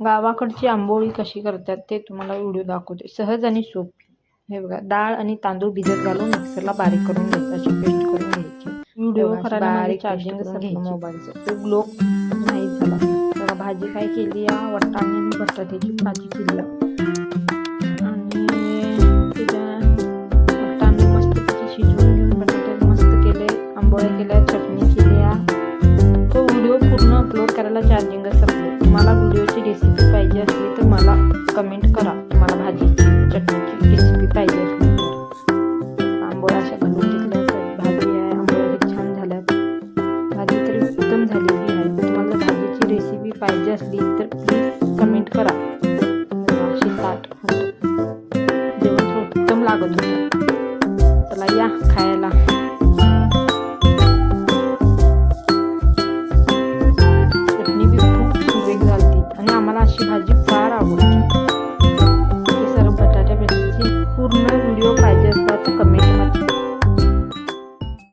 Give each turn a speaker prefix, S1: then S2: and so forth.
S1: गावाकडची आंबोळी कशी करतात ते तुम्हाला व्हिडिओ दाखवते सहज आणि सोपी हे बघा डाळ आणि तांदूळ भिजत घालून मिक्सरला बारीक करून घ्यायची अशी पेस्ट करून घ्यायची व्हिडिओ
S2: बारीक
S1: चार्जिंग घ्यायची. मोबाईलचं तो ग्लो नाही झाला बघा भाजी काय केली या वाटाणे आणि बटाट्याची भाजी केली. आणि मस्त शिजवून घेऊन मस्त केले आंबोळ्या केल्या चटणी केली आहे. तो व्हिडिओ पूर्ण अपलोड करायला चार्जिंग संपले तुम्हाला रेसिपी पाहिजे असली तर मला कमेंट करा. तुम्हाला भाजीची चटणीची रेसिपी पाहिजे असली तर. आंबोळा अशा घालून घेतल्या भाजी आहे आंबोळ्या छान झाल्या भाजी तरी उत्तम झालेली आहे. तुम्हाला भाजीची रेसिपी पाहिजे असली तर प्लीज कमेंट करा. अशी ताट. होतं जेवण उत्तम लागत होतं. चला या खायला. मला अशी भाजी फार आवडते. हे सर्व बटाट्या पूर्ण व्हिडिओ पाहिजे असला तर कमेंटमध्ये